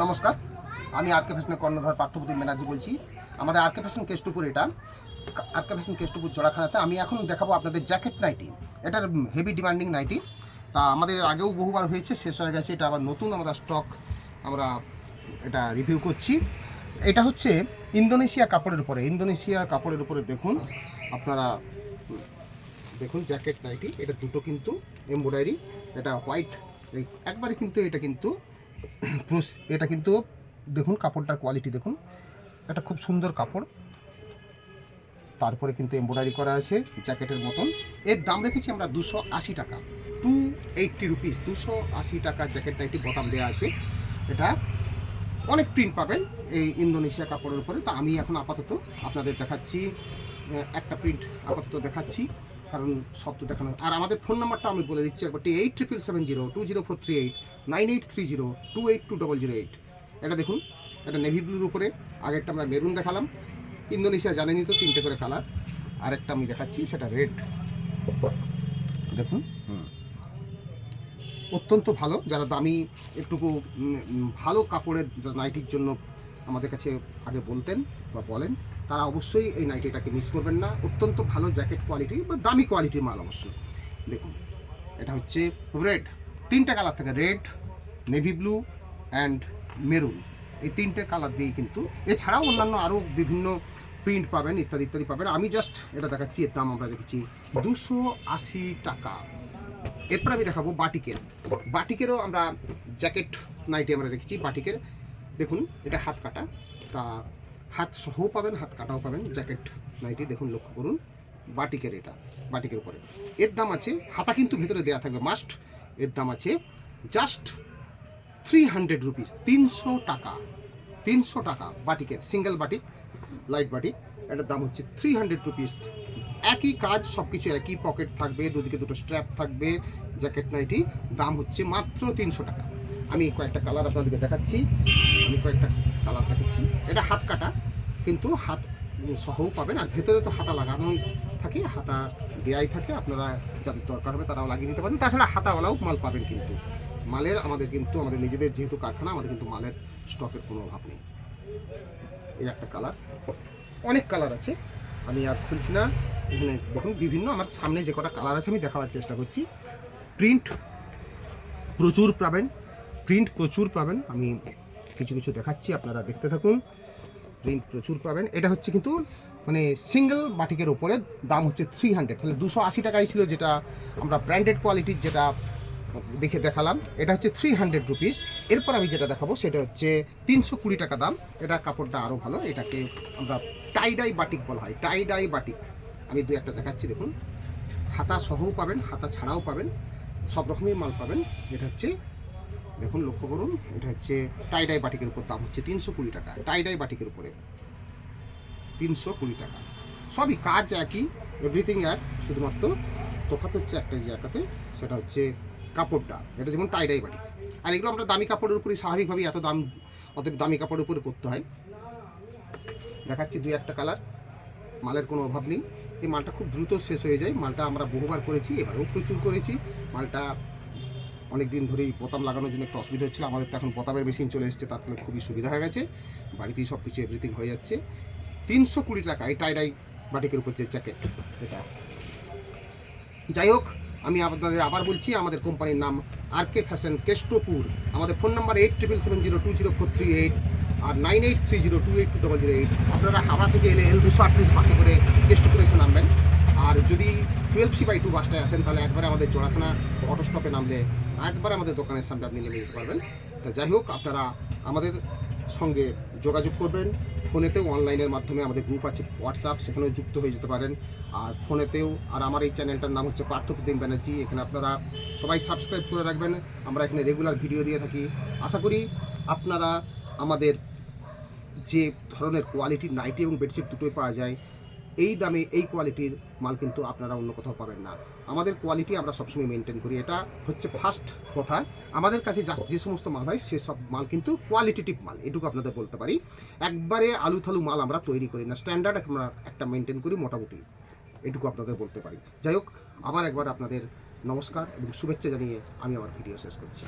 নমস্কার, আমি আর কে ফ্যাশনের কর্ণধার পার্থপ্রতিম ব্যানার্জি বলছি। আমাদের আর কে ফ্যাশন কেষ্টপুর এটা। আর কে ফ্যাশন কেষ্টপুর জোড়াখানাতে আমি এখন দেখাবো আপনাদের জ্যাকেট নাইটি। এটার হেভি ডিমান্ডিং নাইটি। তা আমাদের আগেও বহুবার হয়েছে, শেষ হয়ে গেছে, এটা আবার নতুন আমরা স্টক আমরা এটা রিভিউ করছি। এটা হচ্ছে ইন্দোনেশিয়া কাপড়ের উপরে। ইন্দোনেশিয়া কাপড়ের উপরে দেখুন, আপনারা দেখুন জ্যাকেট নাইটি। এটা দুটো কিন্তু এমব্রয়ডারি এটা হোয়াইট একবারে কিন্তু এটা কিন্তু এটা কিন্তু দেখুন কাপড়টার কোয়ালিটি দেখুন। এটা খুব সুন্দর কাপড়। তারপরে কিন্তু এমব্রয়ডারি করা আছে জ্যাকেটের মতন। এর দাম রেখেছি আমরা দুশো আশি টাকা। টু এইটটি রুপিস দুশো আশি টাকা জ্যাকেটটা একটি বোতাম দেওয়া আছে। এটা অনেক প্রিন্ট পাবেন এই ইন্দোনেশিয়া কাপড়ের উপরে। তো আমি এখন আপাতত আপনাদের দেখাচ্ছি একটা প্রিন্ট আপাতত দেখাচ্ছি। কারণ সব তো দেখানো আর আমাদের ফোন নাম্বারটা আমি বলে দিচ্ছি, একবার eight triple seven zero two zero four three eight nine eight three zero two eight two double zero eight এটা দেখুন, এটা নেভি ব্লুর উপরে। আগেরটা আমরা মেরুন দেখালাম। ইন্দোনেশিয়া জানেনি তো, তিনটে করে কালার আরেকটা আমি দেখাচ্ছি, সেটা রেড দেখুন, হুম। অত্যন্ত ভালো, যারা দামি, একটুকু ভালো কাপড়ের নাইটির জন্য আমাদের কাছে আগে বলতেন বা বলেন। তারা অবশ্যই এই নাইটিটাকে মিস করবেন না। অত্যন্ত ভালো জ্যাকেট কোয়ালিটি বা দামি কোয়ালিটির মাল অবশ্যই। দেখুন, এটা হচ্ছে রেড তিনটা কালার থাকে red navy blue and maroon এই তিনটে কালার দিয়েই কিন্তু, এছাড়াও অন্যান্য আরও বিভিন্ন প্রিন্ট পাবেন, ইত্যাদি ইত্যাদি পাবেন। আমি জাস্ট এটা দেখাচ্ছি, এর দাম আমরা রেখেছি দুশো আশি টাকা। এরপর আমি দেখাবো বাটিকের। বাটিকেরও আমরা জ্যাকেট নাইটি আমরা রেখেছি বাটিকের। দেখুন, এটা হাত কাটা। তা হাত সহও পাবেন, হাত কাটাও পাবেন, জ্যাকেট, নাইটি, দেখুন, লক্ষ্য করুন, বাটিকের এটা, বাটিকের উপরে। এর দাম আছে, হাতা কিন্তু ভেতরে দেওয়া থাকবে মাস্ট এর দাম আছে জাস্ট থ্রি হান্ড্রেড রুপিস তিনশো টাকা তিনশো টাকা, বাটিকের সিঙ্গেল বাটিক লাইট বাটিক এটার দাম হচ্ছে থ্রি হান্ড্রেড রুপিস একই কাজ সব কিছু একই পকেট থাকবে, দুদিকে দুটো স্ট্র্যাপ থাকবে, জ্যাকেট, নাইটি, দাম হচ্ছে মাত্র তিনশো টাকা। আমি কয়েকটা কালার আপনাদেরকে দেখাচ্ছি। আমি কয়েকটা কালার দেখাচ্ছি এটা হাত কাটা, কিন্তু হাত সহও পাবেন আর ভেতরে তো হাতা লাগানোই থাকে, হাতা দেয়াই থাকে, আপনারা যাদের দরকার হবে তারাও লাগিয়ে নিতে পারেন। তাছাড়া হাতাওয়ালাও মাল পাবেন কিন্তু। মালের আমাদের কিন্তু, আমাদের নিজেদের যেহেতু কারখানা, আমাদের কিন্তু মালের স্টকের কোনো অভাব নেই। এই একটা কালার। অনেক কালার আছে। আমি আর খুলছি না। এখানে দেখুন, বিভিন্ন আমার সামনে যে কটা কালার আছে, আমি দেখাবার চেষ্টা করছি। প্রিন্ট প্রচুর পাবেন। প্রিন্ট প্রচুর পাবেন। আমি কিছু কিছু দেখাচ্ছি, আপনারা দেখতে থাকুন। প্রিন্ট প্রচুর পাবেন। এটা হচ্ছে কিন্তু মানে সিঙ্গেল বাটিকের ওপরে দাম হচ্ছে থ্রি হান্ড্রেড তাহলে দুশো আশি টাকাই ছিল যেটা আমরা ব্র্যান্ডেড কোয়ালিটির যেটা দেখে দেখালাম। এটা হচ্ছে থ্রি হান্ড্রেড রুপিস এরপর আমি যেটা দেখাবো, সেটা হচ্ছে তিনশো কুড়ি টাকা দাম। এটা কাপড়টা আরও ভালো। এটাকে আমরা টাইডাই বাটিক বলা হয়। টাইডাই বাটিক আমি দু একটা দেখাচ্ছি, দেখুন। হাতা সহও পাবেন, হাতা ছাড়াও পাবেন। সব রকমের মাল পাবেন। এটা হচ্ছে দেখুন, লক্ষ্য করুন, এটা হচ্ছে টাইডাই বাটিকের উপর দাম হচ্ছে তিনশো কুড়ি টাকা। টাইডাই বাটিকের উপরে তিনশো কুড়ি টাকা। সবই কাজ একই এভরিথিং এক, শুধুমাত্র তফাৎ হচ্ছে একটা জায়গাতে সেটা হচ্ছে কাপড়টা এটা যেমন টাইডাই বাটিক। আর এগুলো আমরা দামি কাপড়ের উপরই স্বাভাবিকভাবেই এত দাম অত দামি কাপড়ের উপরে করতে হয়। দেখাচ্ছি দুই একটা কালার, মালের কোনো অভাব নেই। এই মালটা খুব দ্রুত শেষ হয়ে যায়। মালটা আমরা বহুবার করেছি, এবারেও প্রচুর করেছি। মালটা অনেক দিন ধরেই বোতাম লাগানোর জন্য একটু অসুবিধা হচ্ছিল। আমাদের তো এখন বোতামের মেশিন চলে এসেছে, তার ফলে খুবই সুবিধা হয়ে গেছে। বাড়িতেই সব কিছু এভরিথিং হয়ে যাচ্ছে। তিনশো কুড়ি টাকা এই টাইডাই বাটিকের উপর যে জ্যাকেট এটা যাই হোক, আমি আপনাদের আবার বলছি, আমাদের কোম্পানির নাম আর কে ফ্যাশন কেষ্টপুর। আমাদের phone number eight triple seven zero two zero four three eight আর nine eight three zero two eight two double zero eight আপনারা হাওড়া থেকে এলে এল দুশো আটত্রিশ বাসে করে কেষ্টপুরে এসে নামবেন। আর যদি টুয়েলভ সি বাই টু বাসটায় আসেন, তাহলে একবারে আমাদের জোড়াখানা অটো স্টপে নামলে একবার আমাদের দোকানের সামনে আপনি নেমে যেতে পারবেন। তা যাই হোক, আপনারা আমাদের সঙ্গে যোগাযোগ করবেন। ফোনেতেও অনলাইনের মাধ্যমে আমাদের গ্রুপ আছে হোয়াটসঅ্যাপ সেখানেও যুক্ত হয়ে যেতে পারেন। আর ফোনেতেও, আর আমার এই চ্যানেলটার নাম হচ্ছে পার্থপ্রতিম ব্যানার্জি। এখানে আপনারা সবাই সাবস্ক্রাইব করে রাখবেন। আমরা এখানে রেগুলার ভিডিও দিয়ে থাকি। আশা করি আপনারা আমাদের যে ধরনের কোয়ালিটির নাইটি এবং বেডশিট দুটোই পাওয়া যায়। এই দামে এই কোয়ালিটির মাল কিন্তু আপনারা অন্য কোথাও পাবেন না। আমাদের কোয়ালিটি আমরা সবসময় মেনটেন করি। এটা হচ্ছে ফার্স্ট কথা। আমাদের কাছে যা- যে সমস্ত মাল হয় সেসব মাল কিন্তু কোয়ালিটিটিভ মাল। এটুকু আপনাদের বলতে পারি। একবারে আলু থালু মাল আমরা তৈরি করি না। স্ট্যান্ডার্ড আমরা একটা মেনটেন করি মোটামুটি। এটুকু আপনাদের বলতে পারি। যাই হোক, আবার একবার আপনাদের নমস্কার এবং শুভেচ্ছা জানিয়ে আমি আমার ভিডিও শেষ করছি।